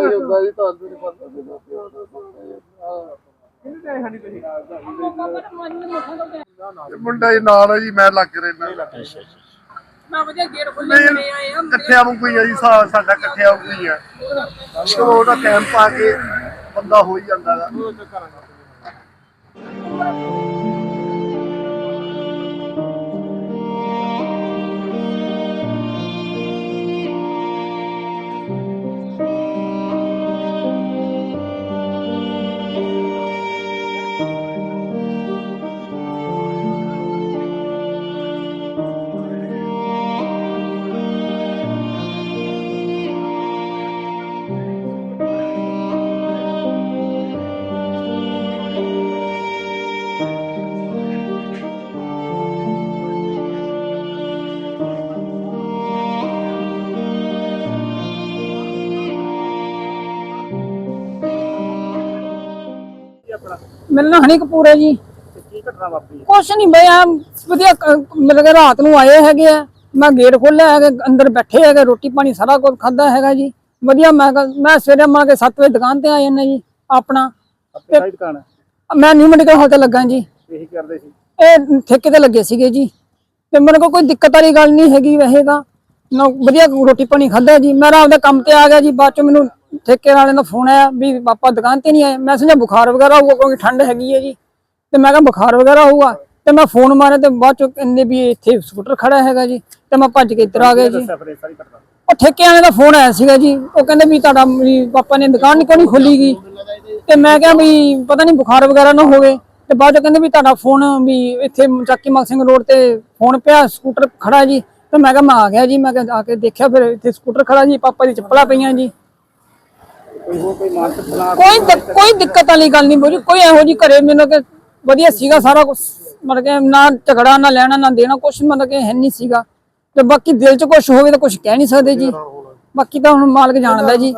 ਹੀ। ਹੁੰਦਾ ਜੀ, ਤੁਹਾਨੂੰ ਨਹੀਂ ਪਤਾ ਸੀ ਨਾ ਪਿਓ ਦਾ ਸਾਰਾ ਮੁੰਡਾ ਹੀ ਨਾਲ ਹੈ ਜੀ, ਮੈਂ ਲੱਗ ਰਹਿਣਾ ਮੈਂ ਵਧੀਆ ਗੇਟ ਖੁੱਲੇ ਕਰੇ ਆਏ ਆ ਇਕੱਠਿਆਂ ਵਾਂਗੂ ਹੀ ਆ ਜੀ, ਸਾ- ਸਾਡਾ ਇਕੱਠਿਆਂ ਵਾਂਗੂ ਹੀ ਆ। ਚਲੋ ਉਹਦਾ ਕੈਂਪ ਆ ਕੇ ਬੰਦਾ ਹੋ ਹੀ ਜਾਂਦਾ ਗਾ। ਮਿਲਣਾ ਹਣੀ ਕਪੂਰ ਹੈ ਜੀ। ਕੀ ਘਟਨਾ ਵਾਪਰੀ ਕੁਛ ਨਹੀਂ ਬਈ ਆ ਵਧੀਆ ਕ- ਮਿਲ ਕੇ ਰਾਤ ਨੂੰ ਆਏ ਹੈਗੇ ਆ। ਮੈਂ ਗੇਟ ਖੋਲਿਆ ਹੈਗਾ ਅੰਦਰ ਬੈਠੇ ਹੈਗੇ ਰੋਟੀ ਪਾਣੀ ਸਾਰਾ ਕੁਝ ਖਾਦਾ ਹੈਗਾ ਜੀ। ਵਧੀਆ ਮੈਂ ਕਿਹਾ- ਮੈਂ ਸਵੇਰੇ ਮਾਰ ਕੇ 7 ਵਜੇ ਦੁਕਾਨ ਤੇ ਆ ਜਾਂਦਾ ਜੀ ਆਪਣਾ। ਆਪਣੀ ਸਾਈਡ ਦੁਕਾਨ ਹੈ? ਮੈਂ ਨਿਊ ਮੈਡੀਕਲ ਹਾਲ ਤੇ ਲੱਗਾ ਜੀ। ਇਹੀ ਕਰਦੇ ਸੀ? ਇਹ ਠੇਕੇ ਤੇ ਲੱਗੇ ਸੀਗੇ ਜੀ। ਤੇ ਮੇਰੇ ਕੋਲ ਕੋਈ ਦਿੱਕਤ ਵਾਲੀ ਗੱਲ ਨਹੀਂ ਹੈਗੀ ਵੈਸੇਗਾ ਨਾ ਵਧੀਆ ਰੋਟੀ ਪਾਣੀ ਖਾਦਾ ਜੀ। ਮੈਂ ਆਪਦੇ ਕੰਮ ਤੇ ਆ ਗਿਆ ਜੀ ਬਾਅਦ ਚ ਮੈਨੂੰ ਠੇਕੇ ਵਾਲੇ ਦਾ ਫੋਨ ਆਇਆ ਵੀ ਪਾਪਾ ਦੁਕਾਨ ਤੇ ਨਹੀਂ ਆਏ। ਮੈਂ ਸਮਝਿਆ ਬੁਖਾਰ ਵਗੈਰਾ ਹੋਊਗਾ, ਕਿਉਂਕਿ ਠੰਡ ਹੈਗੀ ਹੈ ਜੀ। ਤੇ ਮੈਂ ਕਿਹਾ ਬੁਖਾਰ ਵਗੈਰਾ ਹੋਊਗਾ। ਤੇ ਮੈਂ ਫੋਨ ਮਾਰਿਆ ਤੇ ਬਾਅਦ ਚ ਕਹਿੰਦੇ ਵੀ ਇੱਥੇ ਸਕੂਟਰ ਖੜਾ ਹੈਗਾ ਜੀ। ਤੇ ਮੈਂ ਭੱਜ ਕੇ ਇੱਧਰ ਆ ਗਿਆ ਜੀ। ਉਹ ਠੇਕੇ ਵਾਲੇ ਦਾ ਫੋਨ ਆਇਆ ਸੀਗਾ ਜੀ। ਉਹ ਕਹਿੰਦੇ ਵੀ ਤੁਹਾਡਾ ਵੀ ਪਾਪਾ ਨੇ ਦੁਕਾਨ ਕਿਉਂ ਨਹੀਂ ਖੋਲੀ ਗਈ ਤੇ ਮੈਂ ਕਿਹਾ ਵੀ ਪਤਾ ਨਹੀਂ ਬੁਖਾਰ ਵਗੈਰਾ ਨਾ ਹੋਵੇ। ਤੇ ਬਾਅਦ ਚ ਕਹਿੰਦੇ ਵੀ ਤੁਹਾਡਾ ਫੋਨ ਵੀ ਇੱਥੇ ਚੱਕੀ ਮਲ ਸਿੰਘ ਰੋਡ ਤੇ ਫੋਨ ਪਿਆ, ਸਕੂਟਰ ਖੜਾ ਜੀ। ਤੇ ਮੈਂ ਕਿਹਾ ਮੈਂ ਆ ਗਿਆ ਜੀ। ਮੈਂ ਕਿਹਾ ਆ ਕੇ ਦੇਖਿਆ, ਫਿਰ ਇੱਥੇ ਸਕੂਟਰ ਖੜਾ ਜੀ। ਪਾਪਾ ਦੀ ਚੱਪਲਾਂ ਪਈਆਂ ਜੀ ਕੋਈ ਹੋਰ ਕੋਈ ਮਾਨਸਿਕ ਤਣਾਅ ਕੋਈ ਦਿਕ- ਕੋਈ ਦਿੱਕਤ ਵਾਲੀ ਗੱਲ ਨਹੀਂ ਬੋਲੀ, ਕੋਈ ਇਹੋ ਜੀ ਘਰੇ ਮੈਨੂੰ ਕਿ ਵਧੀਆ ਸੀਗਾ ਸਾਰਾ ਕੁਝ ਮਤਲਬ ਕਿ ਨਾ ਝਗੜਾ, ਨਾ ਲੈਣਾ, ਨਾ ਦੇਣਾ ਕੁਝ ਮਤਲਬ ਕਿ ਹੈ ਨਹੀਂ ਸੀਗਾ। ਤੇ ਬਾਕੀ ਦਿਲ 'ਚ ਕੁਝ ਹੋਵੇ ਤਾਂ ਕੁਝ ਕਹਿ ਨਹੀਂ ਸਕਦੇ ਜੀ। ਬਾਕੀ ਤਾਂ ਹੁਣ ਮਾਲਕ ਜਾਣਦਾ ਜੀ।